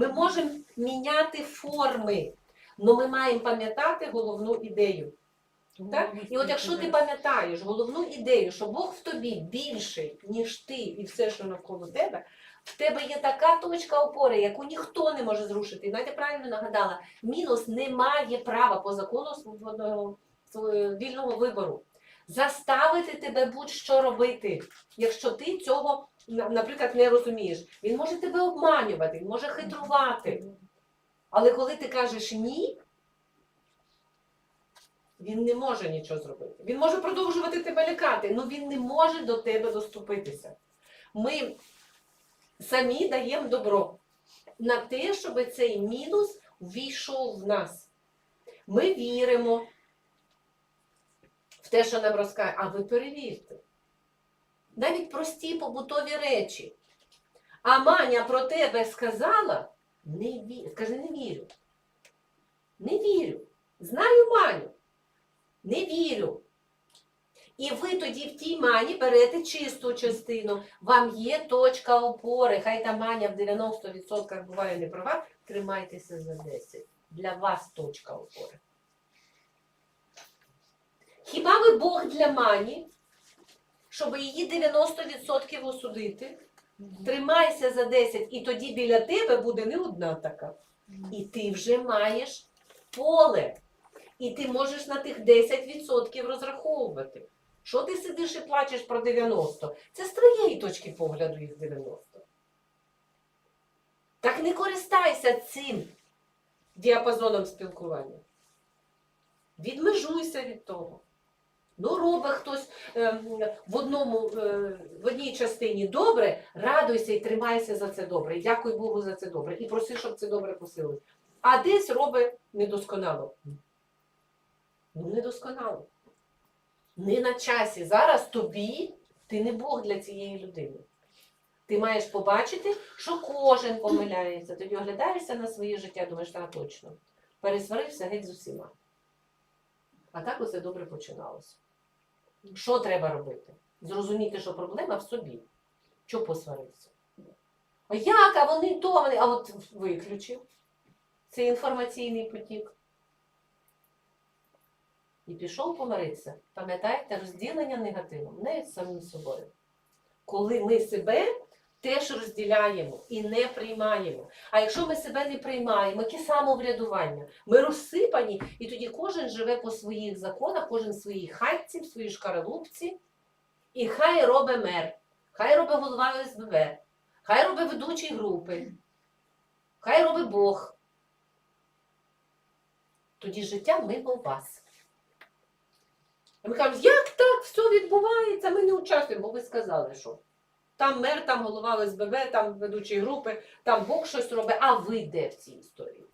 Ми можемо міняти форми, але ми маємо пам'ятати головну ідею. Так? І от якщо ти пам'ятаєш головну ідею, що Бог в тобі більший, ніж ти і все, що навколо тебе, в тебе є така точка опори, яку ніхто не може зрушити. І Надя правильно нагадала, мінус не має права по закону свободного вільного вибору заставити тебе будь-що робити, якщо ти цього, наприклад, не розумієш. Він може тебе обманювати, він може хитрувати. Але коли ти кажеш ні, він не може нічого зробити. Він може продовжувати тебе лякати, але він не може до тебе доступитися. Ми самі даємо добро на те, щоб цей мінус ввійшов в нас. Ми віримо те, що нам розкаже, а ви перевірте. Навіть прості побутові речі. А Маня про тебе сказала, не вірю. Скажи, не вірю. Не вірю. Знаю Маню. Не вірю. І ви тоді в тій мані берете чисту частину. Вам є точка опори. Хай та маня в 90% буває не права. Тримайтеся за 10. Для вас точка опори. Хіба ви Бог для мані, щоб її 90% осудити? Тримайся за 10, і тоді біля тебе буде не одна така. І ти вже маєш поле. І ти можеш на тих 10% розраховувати. Що ти сидиш і плачеш про 90? Це з твоєї точки погляду їх 90. Так не користайся цим діапазоном спілкування. Відмежуйся від того. Ну, робить хтось ем, в, одному, е, в одній частині добре, радуйся і тримайся за це добре. І дякуй Богу за це добре. І проси, щоб це добре посилилось. А десь робить недосконало. Ну, недосконало. Не на часі. Зараз тобі ти не Бог для цієї людини. Ти маєш побачити, що кожен помиляється. Тоді оглядаєшся на своє життя, думаєш, так точно. Пересварився геть з усіма. А так усе добре починалося. Що треба робити? Зрозуміти, що проблема в собі. Що посварився? А як? А вони то, вони, а от виключив цей інформаційний потік. І пішов помиритися. Пам'ятаєте, розділення негативом, не самим собою. Коли ми себе теж розділяємо і не приймаємо. А якщо ми себе не приймаємо, яке самоврядування, ми розсипані, і тоді кожен живе по своїх законах, кожен своїй хатці, в своїй шкаралупці, і хай робить мер, хай робить голова ОСББ, хай робить ведучий групи, хай робить Бог. Тоді життя мимо вас. Ми кажемо, як так все відбувається, ми не участвуємо, бо ви сказали, що. Там мер, там голова ОСББ, там ведучі групи, там Бог щось робить, а ви де в цій історії?